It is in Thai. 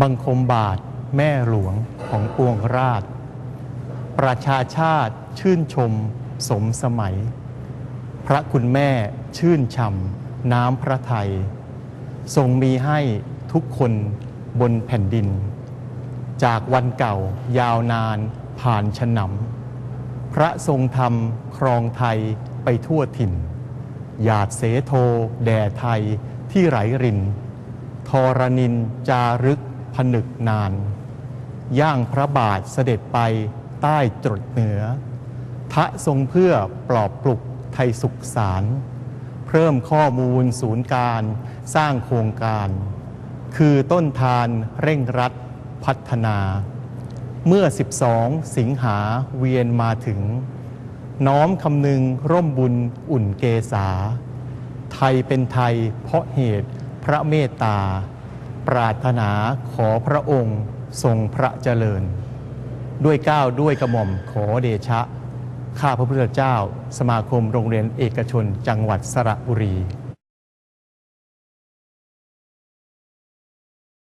บังคมบาทแม่หลวงของปวงราช ประชาชาติชื่นชมสมสมัย พระคุณแม่ชื่นช่ำน้ำพระไทย ทรงมีให้ทุกคนบนแผ่นดิน จากวันเก่ายาวนานผ่านฉนำพระทรงธรรมครองไทยไปทั่วถิ่น หยาดเสโท แด่ไทยที่ไหลรินทรนินจารึก ผนึกนาน ย่างพระบาทเสด็จไปใต้ตรดเหนือ ทะทรงเพื่อปลอบปลุกไทยสุขสารเพิ่มข้อมูลศูนย์การสร้างโครงการ คือต้นทานเร่งรัดพัฒนา เมื่อ 12 สิงหาเวียนมาถึง น้อมคำนึงร่มบุญอุ่นเกษา ไทยเป็นไทยเพราะเหตุพระเมตตา ปรารถนาขอพระองค์ทรงพระเจริญ ด้วยก้าวด้วยกระหม่อมขอเดชะ ข้าพระพุทธเจ้า สมาคมโรงเรียนเอกชนจังหวัดสระบุรี